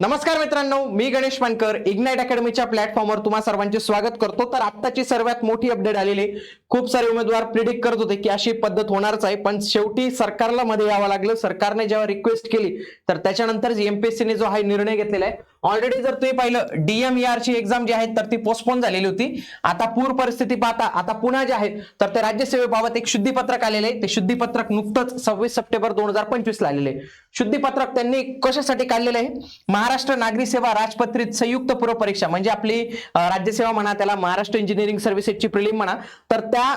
नमस्कार मित्रांनो मी गणेश मानकर इग्नाइट अकॅडमीच्या प्लॅटफॉर्मवर तुम्हा सर्वांचे स्वागत करतो. तर आत्ताची सर्वात मोठी अपडेट आलेली आहे. खूप सारे उमेदवार प्रिडिक्ट करत होते की अशी पद्धत होणारच आहे पण शेवटी सरकारला मध्ये यावं लागलं. सरकारने जेव्हा रिक्वेस्ट केली तर त्याच्यानंतर एमपीएससीने जो हा निर्णय घेतलेला आहे. ऑलरेडी जर तुम्ही पाहिलं डीएमईआर ची एक्झाम जी आहे तर ती पोस्टपोन झालेली होती. आता पूर परिस्थिती पाहता आता पुन्हा जे आहे तर ते राज्यसेवेबाबत एक शुद्धीपत्रक आलेलं आहे. ते शुद्धीपत्रक नुकतंच सव्वीस सप्टेंबर दोन हजार पंचवीस ला आलेले आहे. शुद्धीपत्रक त्यांनी कशासाठी काढलेलं आहे? महाराष्ट्र नागरी सेवा राजपत्रित संयुक्त पूर्व परीक्षा म्हणजे आपली राज्यसेवा म्हणा त्याला महाराष्ट्र इंजिनिअरिंग सर्व्हिसेसची प्रिलिम म्हणा तर त्या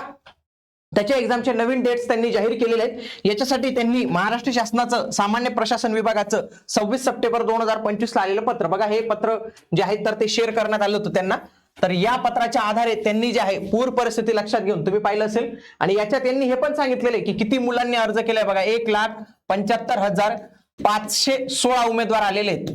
त्याच्या एक्झामचे नवीन डेट्स त्यांनी जाहीर केलेले आहेत. याच्यासाठी त्यांनी महाराष्ट्र शासनाचं सामान्य प्रशासन विभागाचं सव्वीस सप्टेंबर दोन हजार पंचवीसला आलेलं पत्र. बघा हे पत्र जे आहे तर ते शेअर करण्यात आलं होतं त्यांना. तर या पत्राच्या आधारे त्यांनी जे आहे पूर परिस्थिती लक्षात घेऊन तुम्ही पाहिलं असेल. आणि याच्यात त्यांनी हे पण सांगितलेलं आहे की किती मुलांनी अर्ज केलाय बघा एक लाख पंच्याहत्तर हजार पाचशे सोळा उमेदवार आलेले आहेत.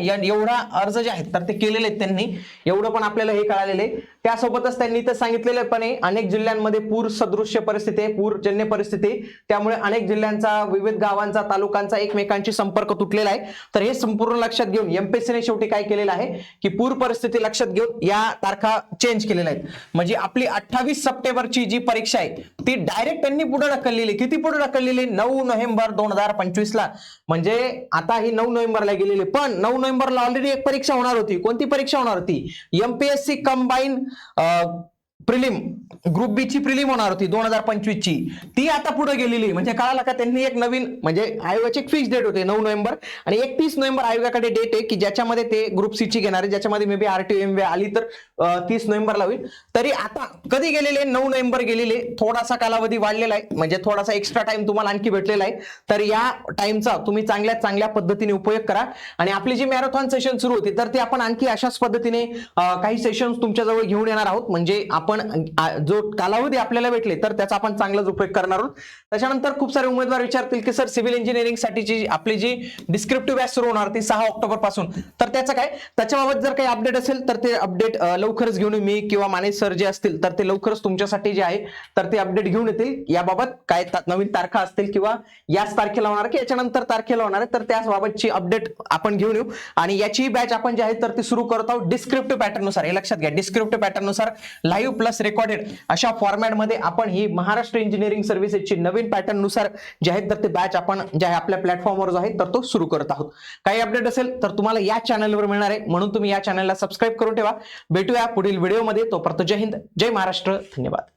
या- एवढा अर्ज जे आहेत तर ते केलेले आहेत त्यांनी. एवढं पण आपल्याला हे कळालेलं आहे. त्यासोबतच त्यांनी तर सांगितलेलं पण आहे अनेक जिल्ह्यांमध्ये पूर सदृश्य परिस्थिती आहे पूरजन्य परिस्थिती त्यामुळे अनेक जिल्ह्यांचा विविध गावांचा तालुकांचा एकमेकांशी संपर्क तुटलेला आहे. तर हे संपूर्ण लक्षात घेऊन एमपीसीने शेवटी काय केलेलं आहे की पूर परिस्थिती लक्षात घेऊन या तारखा चेंज केलेल्या आहेत. म्हणजे आपली अठ्ठावीस सप्टेंबरची जी परीक्षा आहे ती डायरेक्ट त्यांनी पुढे ढकललेली किती पुढे ढकललेली नऊ नोव्हेंबर दोन हजार पंचवीस ला म्हणजे आता ही नऊ नोव्हेंबरला गेलेली पण नऊ नोव्हेंबरला ऑलरेडी एक परीक्षा होणार होती. कोणती परीक्षा होणार होती? MPSC combine prelim group B ची प्रिलिम होणार होती दोन हजार पंचवीस ची. ती आता पुढे गेलेली म्हणजे कळालं का त्यांनी एक नवीन म्हणजे आयोगाची एक फिक्स डेट होते नऊ नोव्हेंबर. आणि एकतीस नोव्हेंबर आयोगाकडे डेट आहे की ज्याच्यामध्ये ते ग्रुप सी ची घेणार आहे. ज्याच्यामध्ये मे बी आरटीओ एम आली तर तीस नोव्हेंबरला होईल. तरी आता कधी गेलेले नऊ नोव्हेंबर गेलेले थोडासा कालावधी वाढलेला आहे. म्हणजे थोडासा एक्स्ट्रा टाइम तुम्हाला आणखी भेटलेला आहे. तर या टाइमचा तुम्ही चांगल्या चांगल्या पद्धतीने उपयोग करा. आणि आपली जी मॅरेथॉन सेशन सुरू होती तर ती आपण आणखी अशाच पद्धतीने काही सेशन्स तुमच्याजवळ घेऊन येणार आहोत. म्हणजे आपण आपण जो कालावधी आपल्याला भेटले तर त्याचा आपण चांगलाच उपयोग करणार आहोत. त्याच्यानंतर खूप सारे उमेदवार विचारतील की सर सिव्हिल इंजिनिअरिंग साठीची आपली जी डिस्क्रिप्टिव्ह बॅच सुरू होणार ती सहा ऑक्टोबरपासून. तर त्याचं काय? त्याच्याबाबत जर काही अपडेट असेल तर ते अपडेट लवकरच घेऊन येऊ मी किंवा माने सर जे असतील तर ते लवकरच तुमच्यासाठी जे आहे तर ते अपडेट घेऊन येतील. याबाबत काय नवीन तारखा असतील किंवा याच तारखेला होणार की याच्यानंतर तारखेला होणार आहे तर त्याच बाबतची अपडेट आपण घेऊन येऊ. आणि याची बॅच आपण जे आहे तर ती सुरू करत आहोत डिस्क्रिप्टिव्ह पॅटर्ननुसार. हे लक्षात घ्या डिस्क्रिप्टिव्ह पॅटर्ननुसार लाईव्ह प्लस रेकॉर्डेड अशा फॉर्मॅटमध्ये आपण ही महाराष्ट्र इंजिनिअरिंग सर्व्हिसेसची नवीन पॅटर्ननुसार जे आहेत तर ते बॅच आपण जे आहे आपल्या प्लॅटफॉर्मवर जो आहे तर तो सुरू करत आहोत. काही अपडेट असेल तर तुम्हाला या चॅनलवर मिळणार आहे. म्हणून तुम्ही या चॅनलला सबस्क्राईब करून ठेवा. भेटूया पुढील व्हिडिओमध्ये तोपर्यंत जय हिंद जय महाराष्ट्र. धन्यवाद.